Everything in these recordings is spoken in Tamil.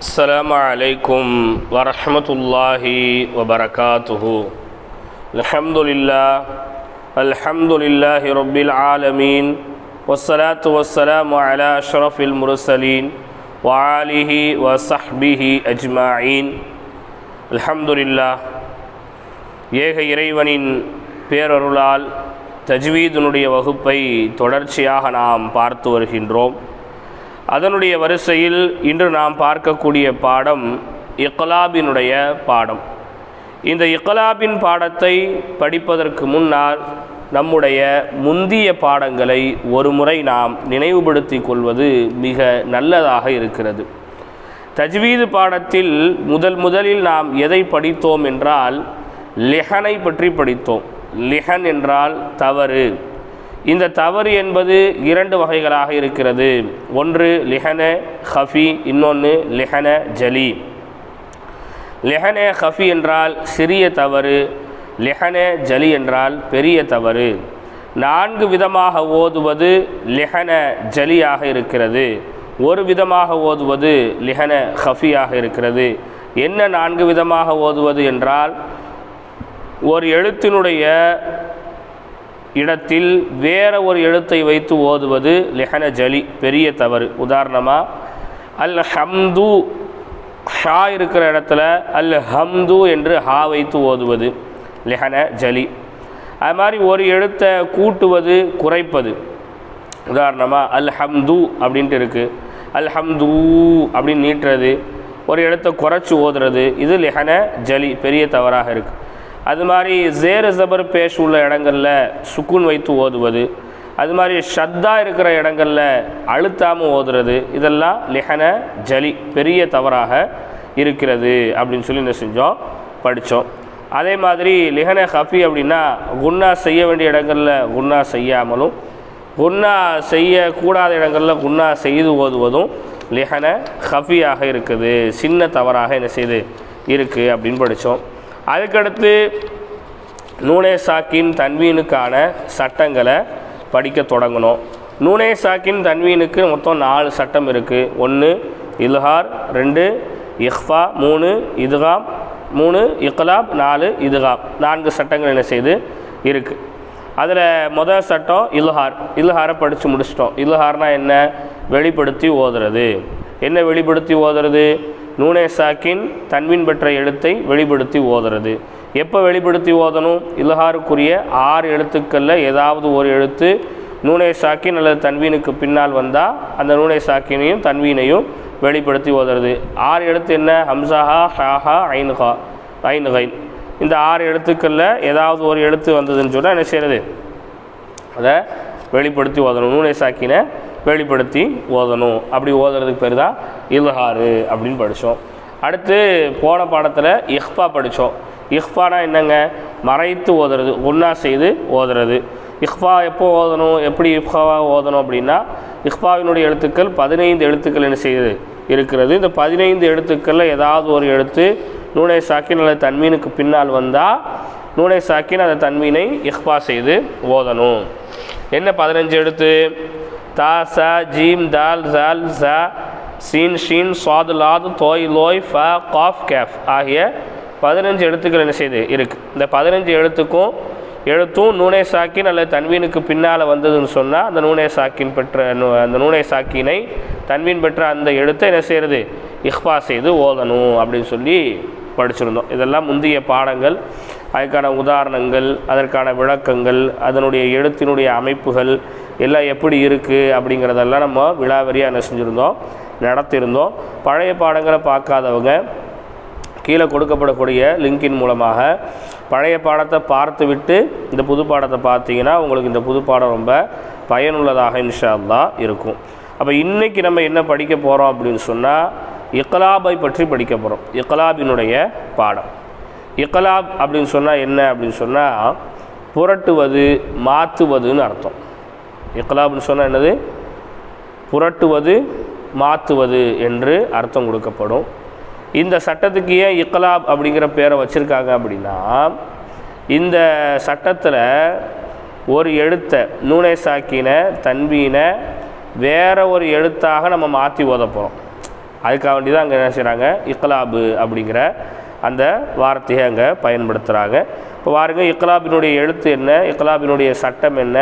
السلام عليكم ورحمة الله وبركاته الحمد لله الحمد لله رب العالمين والصلاة والسلام على أشرف المرسلين وعاله وصحبه أجمعين الحمد لله ஏக இறைவனின் பேரருளால் தஜ்வீதினுடைய வகுப்பை தொடர்ச்சியாக நாம் பார்த்து வருகின்றோம் அதனுடைய வரிசையில் இன்று நாம் பார்க்கக்கூடிய பாடம் இக்கலாபினுடைய பாடம். இந்த இக்கலாபின் பாடத்தை படிப்பதற்கு முன்னால் நம்முடைய முந்திய பாடங்களை ஒரு முறை நாம் நினைவுபடுத்தி கொள்வது மிக நல்லதாக இருக்கிறது. தஜ்வீது பாடத்தில் முதல் முதலில் நாம் எதை படித்தோம் என்றால் லிஹனை பற்றி படித்தோம். லிஹன் என்றால் தவறு. இந்த தவறு என்பது இரண்டு வகைகளாக இருக்கிறது. ஒன்று லிஹன ஹஃபி இன்னொன்று லிஹன ஜலி. லெஹன ஹஃபி என்றால் சிறிய தவறு லெஹன ஜலி என்றால் பெரிய தவறு. நான்கு விதமாக ஓதுவது லெஹன ஜலியாக இருக்கிறது. ஒரு விதமாக ஓதுவது லிஹன ஹஃபியாக இருக்கிறது. என்ன நான்கு விதமாக ஓதுவது என்றால் ஒரு எழுத்தினுடைய இடத்தில் வேற ஒரு எழுத்தை வைத்து ஓதுவது லெஹன ஜலி பெரிய தவறு. உதாரணமாக அல் ஹம்து ஷா இருக்கிற இடத்துல அல் ஹம்து என்று ஹா வைத்து ஓதுவது லெஹன ஜலி. அது மாதிரி ஒரு எழுத்தை கூட்டுவது குறைப்பது. உதாரணமாக அல் ஹம்து அப்படின்ட்டு இருக்குது அல் ஹம்து அப்படின்னு நீட்டுறது ஒரு எழுத்தை குறைச்சி ஓதுறது இது லெஹன ஜலி பெரிய தவறாக இருக்குது அது மாதிரி ஜேர் ஜபர் பேஷ் உள்ள இடங்களில் சுக்குன் வைத்து ஓதுவது அது மாதிரி ஷத்தா இருக்கிற இடங்களில் அழுத்தாமல் ஓதுறது இதெல்லாம் லிஹன ஜலி பெரிய தவறாக இருக்கிறது அப்படின்னு சொல்லி என்ன செஞ்சோம்? படித்தோம் அதே மாதிரி லிஹன ஹஃபி அப்படின்னா குன்னா செய்ய வேண்டிய இடங்களில் குன்னா செய்யாமலும் குன்னா செய்யக்கூடாத இடங்களில் குன்னா செய்து ஓதுவதும் லிஹன ஹஃபியாக இருக்குது சின்ன தவறாக என்ன செய்து இருக்குது அப்படின்னு படித்தோம் அதுக்கடுத்து நூனே சாக்கின் தன்வீனுக்கான சட்டங்களை படிக்க தொடங்கணும். நூனே சாக்கின் தன்வீனுக்கு மொத்தம் நாலு சட்டம் இருக்குது ஒன்று இல்ஹார். ரெண்டு இஹ்ஃபா. மூணு இதுகாம். மூணு இக்லாப். நாலு இதுகாம். நான்கு சட்டங்கள் என்ன செய்து? இருக்குது அதில் முதல் சட்டம் இல்ஹார். இல்ஹாரை படித்து முடிச்சிட்டோம். இல்ஹார்னால் என்ன? வெளிப்படுத்தி ஓதுறது. என்ன வெளிப்படுத்தி ஓதுறது? நூனே சாக்கின் தன்வின் பெற்ற எழுத்தை வெளிப்படுத்தி ஓதுறது. எப்போ வெளிப்படுத்தி ஓதணும்? இல்ஹாருக்குரிய ஆறு எழுத்துக்களில் ஏதாவது ஒரு எழுத்து நூனே சாக்கின் அல்லது தன்வீனுக்கு பின்னால் வந்தால் அந்த நூனே சாக்கினையும் தன்வீனையும் வெளிப்படுத்தி ஓதுறது. ஆறு எழுத்து என்ன? ஹம்சாஹா ஷாஹா ஐனுஹா ஐனுகைன் இந்த ஆறு எழுத்துக்களில் ஏதாவது ஒரு எழுத்து வந்ததுன்னு சொன்னால் என்ன செய்கிறது அதை வெளிப்படுத்தி ஓதணும். நூனை சாக்கினை வெளிப்படுத்தி ஓதணும். அப்படி ஓதுறதுக்கு பேர் தான் இல்ஹாரு அப்படின்னு படித்தோம் அடுத்து போன பாடத்தில் இஹ்பா படித்தோம் இஹ்பானா என்னங்க? மறைத்து ஓதுறது ஒன்றா செய்து ஓதுறது. இஹ்பா எப்போ ஓதணும்? எப்படி இஹ்பாவாக ஓதணும் அப்படின்னா இஹ்பாவினுடைய எழுத்துக்கள் பதினைந்து எழுத்துக்கள் என்ன செய்யுது? இருக்கிறது. இந்த பதினைந்து எழுத்துக்களில் ஏதாவது ஒரு எழுத்து நூனை சாக்கின் அல்லது தன்மீனுக்கு பின்னால் வந்தால் நூனை சாக்கின் அந்த தன்மீனை இஹ்பா செய்து ஓதணும். என்ன பதினஞ்சு எழுத்து? தா ச ஜீம் தால் ஜால் ஜ சீன் ஷீன் சாது லாது தோய் லோய் ஃப காஃப் கேஃப் ஆகிய பதினஞ்சு எழுத்துக்கள் என்ன செய்யுது இருக்குது இந்த பதினஞ்சு எழுத்துக்கும் எழுத்தும் நூனே சாக்கின் அல்லது தன்வீனுக்கு பின்னால் வந்ததுன்னு சொன்னால் அந்த நூனே சாக்கின் பெற்ற அந்த நூனே சாக்கினை தன்வீன் பெற்ற அந்த எழுத்தை என்ன செய்கிறது இஹ்பா செய்து ஓதணும் அப்படின்னு சொல்லி படிச்சிருந்தோம். இதெல்லாம் முந்தைய பாடங்கள். அதுக்கான உதாரணங்கள் அதற்கான விளக்கங்கள் அதனுடைய எழுத்தினுடைய அமைப்புகள் எல்லாம் எப்படி இருக்குது அப்படிங்கிறதெல்லாம் நம்ம விழாவரியாக என்ன செஞ்சுருந்தோம் நடத்தியிருந்தோம் பழைய பாடங்களை பார்க்காதவங்க கீழே கொடுக்கப்படக்கூடிய லிங்கின் மூலமாக பழைய பாடத்தை பார்த்து விட்டு இந்த புது பாடத்தை பார்த்தீங்கன்னா உங்களுக்கு இந்த புது பாடம் ரொம்ப பயனுள்ளதாக இன்ஷா அல்லாஹ் இருக்கும். அப்போ இன்றைக்கி நம்ம என்ன படிக்க போகிறோம் அப்படின்னு சொன்னால் இக்கலாபை பற்றி படிக்க போகிறோம் இக்கலாபினுடைய பாடம். இக்கலாப் அப்படின்னு சொன்னால் என்ன அப்படின்னு சொன்னால் புரட்டுவது மாற்றுவதுன்னு அர்த்தம். இக்லாப்னு சொன்னால் என்னது? புரட்டுவது மாற்றுவது என்று அர்த்தம் கொடுக்கப்படும். இந்த சட்டத்துக்கு ஏன் இக்லாப் அப்படிங்கிற பேரை வச்சுருக்காங்க அப்படின்னா இந்த சட்டத்தில் ஒரு எழுத்தை நூனை சாக்கின தன்வீன வேறு ஒரு எழுத்தாக நம்ம மாற்றி ஓத போகிறோம் அதுக்காக வேண்டி தான் அங்கே என்ன செய்கிறாங்க இக்லாபு அப்படிங்கிற அந்த வார்த்தையை அங்கே பயன்படுத்துகிறாங்க இப்போ பாருங்க இக்லாபினுடைய எழுத்து என்ன? இக்லாபினுடைய சட்டம் என்ன?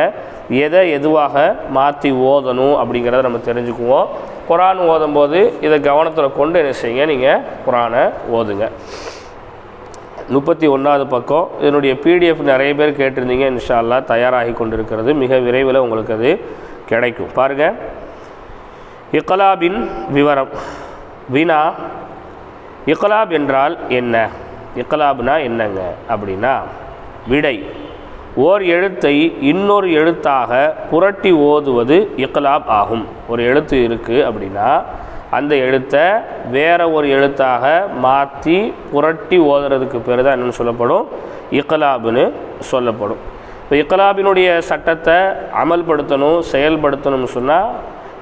எதை எதுவாக மாற்றி ஓதணும் அப்படிங்கிறத நம்ம தெரிஞ்சுக்குவோம். குரான் ஓதும்போது இதை கவனத்தில் கொண்டு என்ன செய்யுங்க? நீங்கள் குரானை ஓதுங்க. முப்பத்தி ஒன்றாவது பக்கம் இதனுடைய பிடிஎஃப் நிறைய பேர் கேட்டிருந்தீங்க. இன்ஷால்லா தயாராகி கொண்டிருக்கிறது. மிக விரைவில் உங்களுக்கு அது கிடைக்கும். பாருங்கள் இக்லாபின் விவரம் வினா இக்லாப் என்றால் என்ன? இக்லாப்னா என்னங்க? அப்படின்னா விடை. ஓர் எழுத்தை இன்னொரு எழுத்தாக புரட்டி ஓதுவது இக்லாப் ஆகும். ஒரு எழுத்து இருக்குது அப்படின்னா அந்த எழுத்தை வேற ஒரு எழுத்தாக மாற்றி புரட்டி ஓதுறதுக்கு பேர் தான் என்னென்னு சொல்லப்படும்? இக்லாப்னு சொல்லப்படும். இப்போ இக்லாபினுடைய சட்டத்தை அமல்படுத்தணும் செயல்படுத்தணும்னு சொன்னால்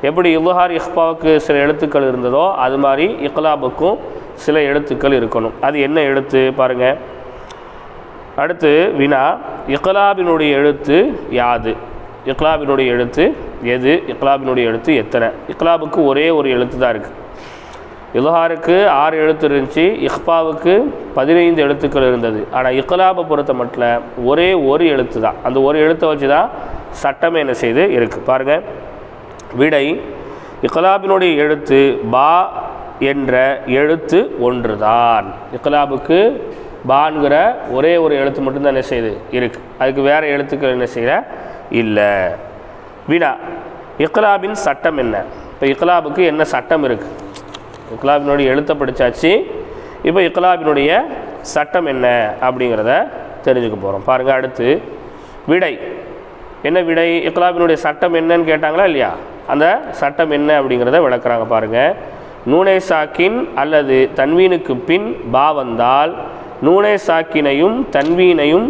எப்படி இல்ஹார் இஹ்பாவுக்கு சில எழுத்துக்கள் இருந்ததோ அது மாதிரி இக்லாபுக்கும் சில எழுத்துக்கள் இருக்கணும். அது என்ன எழுத்து பாருங்கள் அடுத்து வினா. இக்லாபினுடைய எழுத்து யாது. இக்லாபினுடைய எழுத்து எது? இக்லாபினுடைய எழுத்து எத்தனை? இக்லாபுக்கு ஒரே ஒரு எழுத்து தான் இருக்குது இலஹாருக்கு ஆறு எழுத்து இருந்துச்சு. இஹ்பாவுக்கு பதினைந்து எழுத்துக்கள் இருந்தது. ஆனால் இக்லாபை பொறுத்த மட்டும் ஒரே ஒரு எழுத்து தான். அந்த ஒரு எழுத்தை வச்சு தான் சட்டமே என்ன செய்து இருக்குது பாருங்கள் விடை. இக்லாபினுடைய எழுத்து பா என்ற எழுத்து ஒன்றுதான். இக்லாபுக்கு பான்கிற ஒரே ஒரு எழுத்து மட்டும்தான் என்ன செய்யுது? இருக்குது அதுக்கு வேறு எழுத்துக்கள் என்ன செய்யல இல்லை. வினா. இக்லாபின் சட்டம் என்ன? இப்போ இக்லாபுக்கு என்ன சட்டம் இருக்குது இக்லாபினுடைய எழுத்தை படித்தாச்சு இப்போ இக்லாபினுடைய சட்டம் என்ன அப்படிங்கிறத தெரிஞ்சுக்க போகிறோம் பாருங்கள் அடுத்து. விடை. என்ன விடை? இக்லாபினுடைய சட்டம் என்னன்னு கேட்டாங்களா இல்லையா? அந்த சட்டம் என்ன அப்படிங்கிறத விளக்குறாங்க பாருங்கள் நூனை சாக்கின் அல்லது தன்வீனுக்கு பின் பா வந்தால் நூனை சாக்கினையும் தன்வீனையும்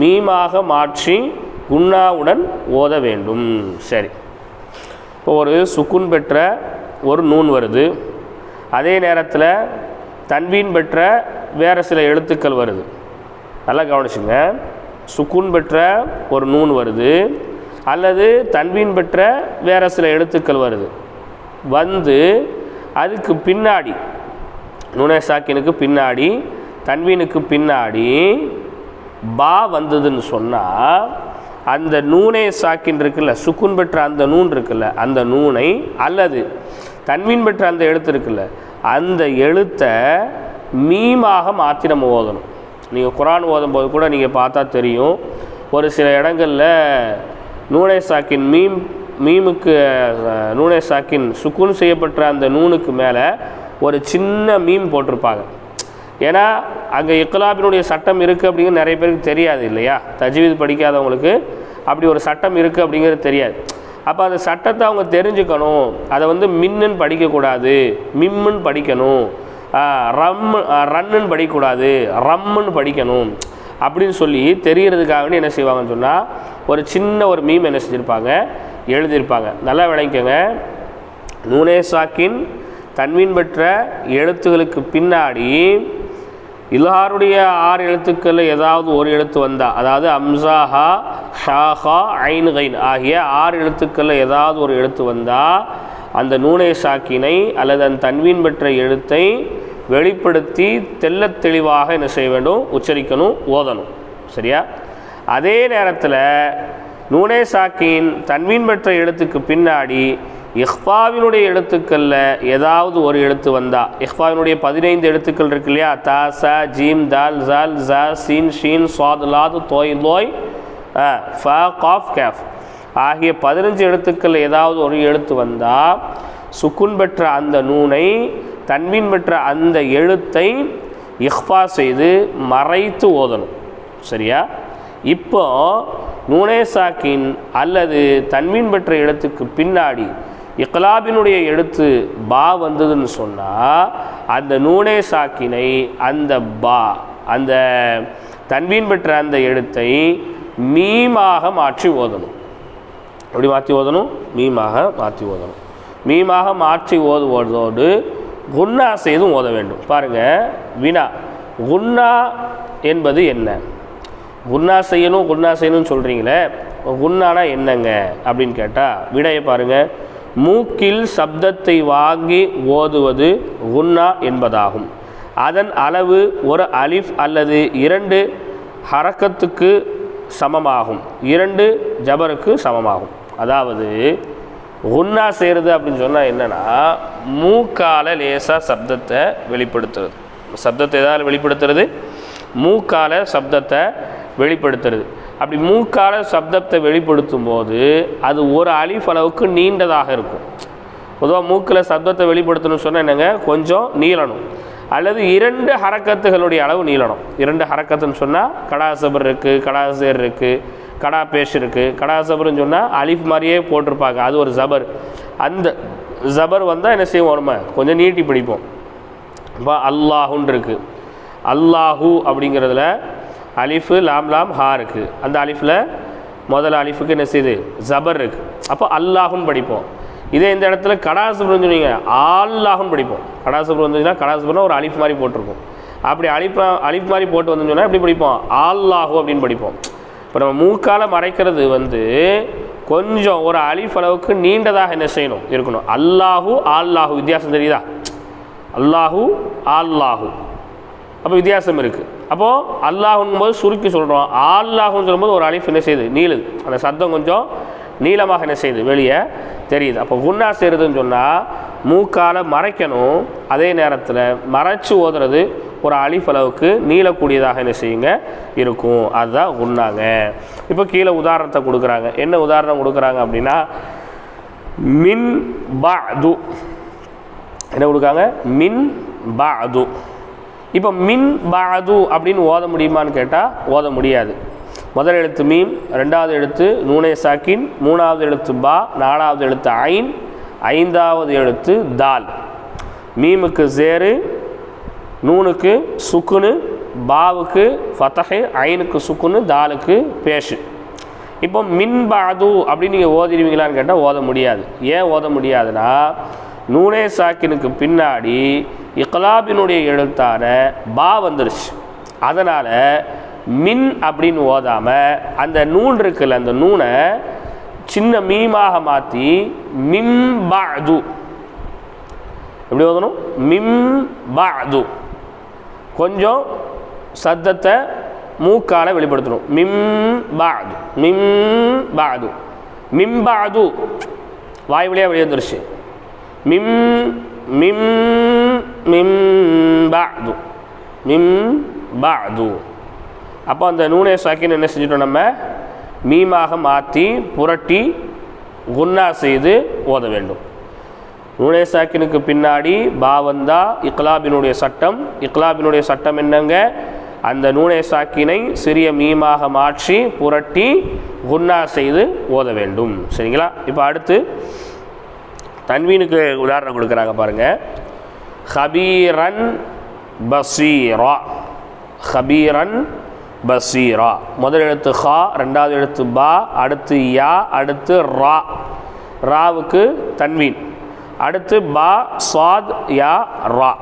மீமாக மாற்றி குன்னாவுடன் ஓத வேண்டும். சரி. இப்போ ஒரு சுக்குன் பெற்ற ஒரு நூன் வருது. அதே நேரத்தில் தன்வீன் பெற்ற வேறு சில எழுத்துக்கள் வருது. நல்லா கவனிச்சுங்க. சுக்குன் பெற்ற ஒரு நூன் வருது. அல்லது தன்வீன் பெற்ற வேறு சில எழுத்துக்கள் வருது. வந்து அதுக்கு பின்னாடி நுணை சாக்கினுக்கு பின்னாடி தன்வீனுக்கு பின்னாடி பா வந்ததுன்னு சொன்னால் அந்த நூனே சாக்கின் இருக்குல்ல சுக்குன் பெற்ற அந்த நூன் இருக்குல்ல அந்த நூனை அல்லது தன்வீன் பெற்ற அந்த எழுத்து இருக்குல்ல அந்த எழுத்தை மீமாக மாற்றி நம்ம ஓதணும். நீங்கள் குரான் ஓதும்போது கூட நீங்கள் பார்த்தா தெரியும். ஒரு சில இடங்களில் நூனை சாக்கின் மீம் மீமுக்கு நூனே சாக்கின் சுக்குன் செய்யப்பட்ட அந்த நூனுக்கு மேலே ஒரு சின்ன மீம் போட்டிருப்பாங்க. ஏன்னா அங்கே இக்லாபினுடைய சட்டம் இருக்குது அப்படிங்கிறது நிறைய பேருக்கு தெரியாது இல்லையா? தஜ்வீத் படிக்காதவங்களுக்கு அப்படி ஒரு சட்டம் இருக்குது அப்படிங்கிறது தெரியாது. அப்போ அந்த சட்டத்தை அவங்க தெரிஞ்சுக்கணும். அதை வந்து மின்னுன்னு படிக்கக்கூடாது மிம்முன்னு படிக்கணும். ரம் ரன்னுன்னு படிக்கக்கூடாது ரம்முன்னு படிக்கணும் அப்படின்னு சொல்லி தெரியறதுக்காக என்ன செய்வாங்கன்னு சொன்னால் ஒரு சின்ன ஒரு மீம் என்ன செஞ்சுருப்பாங்க? எழுதியிருப்பாங்க. நல்லா விளங்கிக்கோங்க. நூனே சாக்கின் தன்மீன் பெற்ற எழுத்துகளுக்கு பின்னாடி இல்ஹாருடைய ஆறு எழுத்துக்களில் ஏதாவது ஒரு எழுத்து வந்தால் அதாவது அம்சாஹா ஷாஹா ஐன் கைன் ஆகிய ஆறு எழுத்துக்களில் ஏதாவது ஒரு எழுத்து வந்தால் அந்த நூனை சாக்கினை அல்லது அந்த தன்வீன் பெற்ற எழுத்தை வெளிப்படுத்தி தெல்ல தெளிவாக என்ன செய்ய வேண்டும்? உச்சரிக்கணும் ஓதணும். சரியா? அதே நேரத்தில் நூனே சாக்கின் தன்மீன் பெற்ற எழுத்துக்கு பின்னாடி இஹ்பாவினுடைய எழுத்துக்களில் ஏதாவது ஒரு எழுத்து வந்தா. இஹ்பாவினுடைய பதினைந்து எழுத்துக்கள் இருக்கு இல்லையா? தா ச ஜீம் தால் ஜால் ஜா சீன் ஷீன் சுவாத் லாத் தோய் லோய் ஃப காஃப் கேஃப். ஆகிய பதினஞ்சு எழுத்துக்கள் ஏதாவது ஒரு எழுத்து வந்தால் சுக்குன் பெற்ற அந்த நூனை தன்மீன் பெற்ற அந்த எழுத்தை இஹ்பா செய்து மறைத்து ஓதணும். சரியா? இப்போ நூனே சாக்கின் அல்லது தன்மீன் பெற்ற எழுத்துக்கு பின்னாடி இக்லாபினுடைய எழுத்து பா வந்ததுன்னு சொன்னால் அந்த நூனே சாக்கினை அந்த பா அந்த தன்வீன் பெற்ற அந்த எழுத்தை மீமாக மாற்றி ஓதணும். எப்படி மாற்றி ஓதணும்? மீமாக மாற்றி ஓதணும். மீமாக மாற்றி ஓதுவதோடு குன்னா செய்தும் ஓத வேண்டும். பாருங்கள் வினா. குன்னா என்பது என்ன? குன்னா செய்யணும் குன்னா செய்யணும்னு சொல்கிறீங்களே குன்னானா என்னங்க? அப்படின்னு கேட்டால் விடையை பாருங்கள் மூக்கில் சப்தத்தை வாங்கி ஓதுவது குன்னா என்பதாகும். அதன் அளவு ஒரு அலிஃப் அல்லது இரண்டு ஹரக்கத்துக்கு சமமாகும். இரண்டு ஜபருக்கு சமமாகும். அதாவது குன்னா செய்கிறது அப்படின்னு சொன்னால் என்னென்னா மூக்கால லேசாக சப்தத்தை வெளிப்படுத்துறது. சப்தத்தை எதாவது வெளிப்படுத்துறது? மூக்கால சப்தத்தை வெளிப்படுத்துறது. அப்படி மூக்கால சப்தத்தை வெளிப்படுத்தும் போது அது ஒரு அலிஃப் அளவுக்கு நீண்டதாக இருக்கும். பொதுவாக மூக்கில் சப்தத்தை வெளிப்படுத்தணும்னு சொன்னால் என்னங்க? கொஞ்சம் நீளணும். அல்லது இரண்டு ஹரக்கத்துகளுடைய அளவு நீளணும். இரண்டு ஹரக்கத்துன்னு சொன்னால் கடாசபர் இருக்குது கடாசேர் இருக்குது கடா பேஷ் இருக்குது கடாசபர்னு சொன்னால் அலிஃப் மாதிரியே போட்டிருப்பாங்க. அது ஒரு ஜபர். அந்த ஜபர் வந்தால் என்ன செய்வோம் நம்ம? கொஞ்சம் நீட்டி பிடிப்போம். இப்போ அல்லாஹுன்னு இருக்குது அல்லாஹு அப்படிங்கிறதுல அலிஃபு லாம் லாம் ஹா இருக்குது அந்த அலிஃபில் முதல்ல அலிஃபுக்கு என்ன செய்யுது ஜபர் இருக்குது அப்போ அல்லாஹும் படிப்போம். இதே இந்த இடத்துல கடாசுபுரம் சொன்னீங்க. ஆல்லாகும் படிப்போம். கடாசுபுரம் வந்துச்சுன்னா கடாசுபுரம் ஒரு அலிஃப் மாதிரி போட்டிருக்கும். அப்படி அலிஃப் அலிஃப் மாதிரி போட்டு வந்து சொன்னால் எப்படி படிப்போம்? ஆல்லாஹு அப்படின்னு படிப்போம். இப்போ நம்ம மூக்கால மறைக்கிறது வந்து கொஞ்சம் ஒரு அலிஃப் அளவுக்கு நீண்டதாக என்ன செய்யணும்? இருக்கணும். அல்லாஹு ஆல்லாஹூ. வித்தியாசம் தெரியுதா? அல்லாஹு ஆல்லாஹு. அப்போ வித்தியாசம் இருக்குது அப்போது அல்லாஹுங்கும் போது சுருக்கி சொல்கிறோம் ஆல்லாஹுன்னு சொல்லும்போது ஒரு அழிப்பு என்ன செய்யுது நீளுது. அந்த சத்தம் கொஞ்சம் நீளமாக என்ன செய்யுது வெளியே தெரியுது. அப்போ குன்னா செய்கிறதுன்னு சொன்னால் மூக்கால மறைக்கணும். அதே நேரத்தில் மறைச்சு ஓதுறது ஒரு அழிப்பளவுக்கு அளவுக்கு நீளக்கூடியதாக என்ன செய்யுங்க? இருக்கும். அதுதான் குன்னாங்க இப்போ கீழே உதாரணத்தை கொடுக்குறாங்க. என்ன உதாரணம் கொடுக்குறாங்க அப்படின்னா மின் பஅது. என்ன கொடுக்காங்க? மின் பஅது. இப்போ மின் பாது அப்படின்னு ஓத முடியுமான்னு கேட்டால் ஓத முடியாது. முதல் எழுத்து மீம் ரெண்டாவது எழுத்து நூனே சாக்கின் மூணாவது எழுத்து பா நாலாவது எழுத்து ஐன் ஐந்தாவது எழுத்து தால். மீமுக்கு ஜேரு நூனுக்கு சுக்குனு பாவுக்கு ஃபத்தஹு ஐனுக்கு சுக்குனு தாலுக்கு பேஷு. இப்போ மின் பாது அப்படின்னு நீங்கள் ஓதிடுவீங்களான்னு கேட்டால் ஓத முடியாது. ஏன் ஓத முடியாதுன்னா நூனே சாக்கினுக்கு பின்னாடி இக்லாபினுடைய எழுத்தான பா வந்துருச்சு. அதனால் மின் அப்படின்னு ஓதாமல் அந்த நூன் இருக்குல்ல அந்த நூனை சின்ன மீமாக மாற்றி மின் பாது. எப்படி ஓதணும்? மிம் பாது. கொஞ்சம் சத்தத்தை மூக்கால வெளிப்படுத்தணும். மிம் பாது. மிம் பாது. மிம் பாது. வாய் வழியாக வெளியே வந்துருச்சு. மிம் மிம் மிம் பாது. மிம் பாது. அப்போ அந்த நூனே சாக்கின் என்ன செஞ்சிட்டோம் நம்ம? மீமாக மாற்றி புரட்டி குன்னா செய்து ஓத வேண்டும். நூனே சாக்கினுக்கு பின்னாடி பா வந்தா இக்லாபினுடைய சட்டம். இக்லாபினுடைய சட்டம் என்னங்க? அந்த நூனே சாக்கினை சிறிய மீமாக மாற்றி புரட்டி குன்னா செய்து ஓத வேண்டும். சரிங்களா? இப்போ அடுத்து தன்வீனுக்கு உதாரணம் கொடுக்குறாங்க பாருங்கள் ஹபீரன் பசீரா ஹபீரன் பசீரா முதல் எழுத்து ஹா ரெண்டாவது எழுத்து பா அடுத்து யா அடுத்து ரா. ராவுக்கு தன்வீன். அடுத்து பா சாத் யா ரா.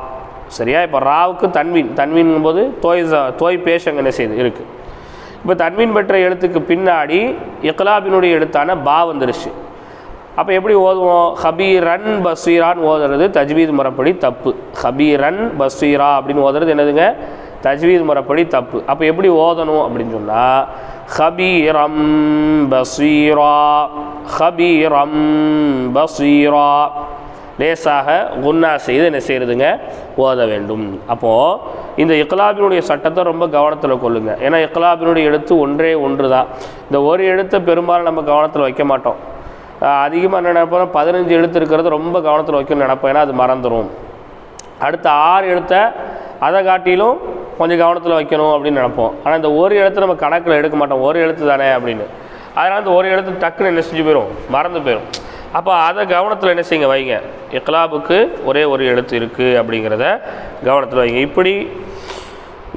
சரியா? இப்போ ராவுக்கு தன்வீன். தன்வீன் போது தோய் தோய் பேஷங்க என்ன செய்யுது இருக்குது இப்போ தன்வீன் பெற்ற எழுத்துக்கு பின்னாடி இக்லாபினுடைய எழுத்தான பா வந்துருச்சு. அப்போ எப்படி ஓதுவோம்? ஹபீரன் பஸ்வீரான்னு ஓதுறது தஜ்வீத் முறைப்படி தப்பு. ஹபீரன் பஸ்வீரா அப்படின்னு ஓதுறது என்னதுங்க? தஜ்வீத் முறைப்படி தப்பு. அப்போ எப்படி ஓதணும் அப்படின்னு சொன்னால் ஹபீரம் பஸ்வீரா ஹபீரம் பஸ்வீரா லேசாக குன்னா செய்து என்ன செய்கிறதுங்க ஓத வேண்டும். அப்போது இந்த இக்லாபினுடைய சட்டத்தை ரொம்ப கவனத்தில் கொள்ளுங்க. ஏன்னா இக்லாபினுடைய எழுத்து ஒன்றே ஒன்று தான் இந்த ஒரு எழுத்தை பெரும்பாலும் நம்ம கவனத்தில் வைக்க மாட்டோம். அதிகமாக என்ன நினைப்போம் பதினஞ்சு எழுத்து இருக்கிறது ரொம்ப கவனத்தில் வைக்கணும்னு நினைப்போம். ஏன்னா அது மறந்துடும் அடுத்த ஆறு எழுத்தை அதை காட்டிலும் கொஞ்சம் கவனத்தில் வைக்கணும் அப்படின்னு நினைப்போம். ஆனால் இந்த ஒரு எழுத்து நம்ம கணக்கில் எடுக்க மாட்டோம். ஒரு எழுத்து தானே அப்படின்னு. அதனால் அந்த ஒரு எழுத்து டக்குன்னு என்ன செஞ்சு போயிடும் மறந்து போயிடும் அப்போ அதை கவனத்தில் என்ன செய்யுங்க? வைங்க. இக்லாபுக்கு ஒரே ஒரு எழுத்து இருக்குது அப்படிங்கிறத கவனத்தில் வைங்க. இப்படி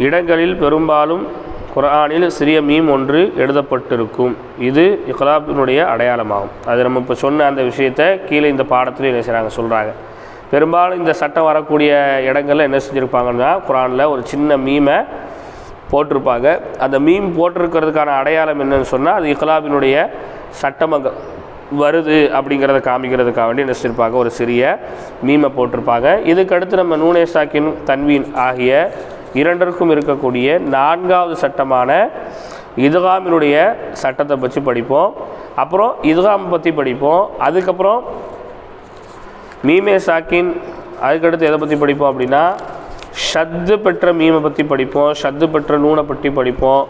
இடங்களில் பெரும்பாலும் குரானில் சிறிய மீம் ஒன்று எழுதப்பட்டிருக்கும். இது இக்லாபினுடைய அடையாளமாகும். அது நம்ம இப்போ சொன்ன அந்த விஷயத்தை கீழே இந்த பாடத்தில் என்ன செய்கிறாங்க சொல்கிறாங்க பெரும்பாலும் இந்த சட்டம் வரக்கூடிய இடங்களில் என்ன செஞ்சுருப்பாங்கன்னா குரானில் ஒரு சின்ன மீமை போட்டிருப்பாங்க. அந்த மீம் போட்டிருக்கிறதுக்கான அடையாளம் என்னன்னு சொன்னால் அது இக்லாபினுடைய சட்டம் அங்கே வருது அப்படிங்கிறத காமிக்கிறதுக்காக வேண்டி என்ன செஞ்சிருப்பாங்க ஒரு சிறிய மீமை போட்டிருப்பாங்க. இதுக்கடுத்து நம்ம நூனே சாக்கின் தன்வீன் ஆகிய இரண்டிற்கும் இருக்கக்கூடிய நான்காவது சட்டமான இதுகாமினுடைய சட்டத்தை பற்றி படிப்போம். அப்புறம் இதுகாம் பற்றி படிப்போம். அதுக்கப்புறம் மீமே சாக்கின் அதுக்கடுத்து எதை பற்றி படிப்போம் அப்படின்னா ஷத்து பெற்ற மீமை பற்றி படிப்போம். ஷத்து பெற்ற நூனை பற்றி படிப்போம்.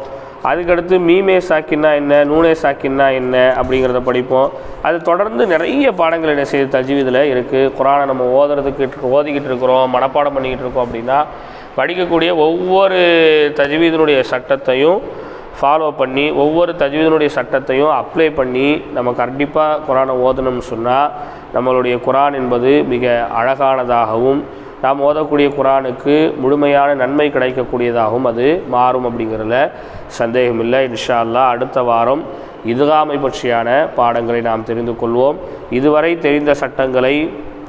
அதுக்கடுத்து மீமே சாக்கின்னா என்ன நூனே சாக்கின்னா என்ன அப்படிங்கிறத படிப்போம். அது தொடர்ந்து நிறைய பாடங்கள் என்ன செய்யுது தஜ்வீதில் இருக்குது குரானை நம்ம ஓதுறதுக்கு ஓதிக்கிட்டு இருக்கிறோம் மனப்பாடம் பண்ணிக்கிட்டு இருக்கோம் அப்படின்னா படிக்கக்கூடிய ஒவ்வொரு தஜ்வீதனுடைய சட்டத்தையும் ஃபாலோ பண்ணி ஒவ்வொரு தஜ்வீதனுடைய சட்டத்தையும் அப்ளை பண்ணி நம்ம கண்டிப்பாக குரானை ஓதணும்னு சொன்னால் நம்மளுடைய குரான் என்பது மிக அழகானதாகவும் நாம் ஓதக்கூடிய குரானுக்கு முழுமையான நன்மை கிடைக்கக்கூடியதாகவும் அது மாறும் அப்படிங்கிறதுல சந்தேகமில்லை இன்ஷா அல்லாஹ் அடுத்த வாரம் இதுகாமை பற்றியான பாடங்களை நாம் தெரிந்து கொள்வோம். இதுவரை தெரிந்த சட்டங்களை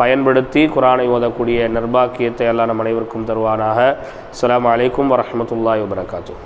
பயன்படுத்தி குரானை ஓதக்கூடிய நிர்பாக்கியத்தை எல்லாம் நம் அனைவருக்கும் தருவானாக. அலாம் அலைக்கும் வரஹ்மத்துல்லாஹி வபரகாத்துஹ்.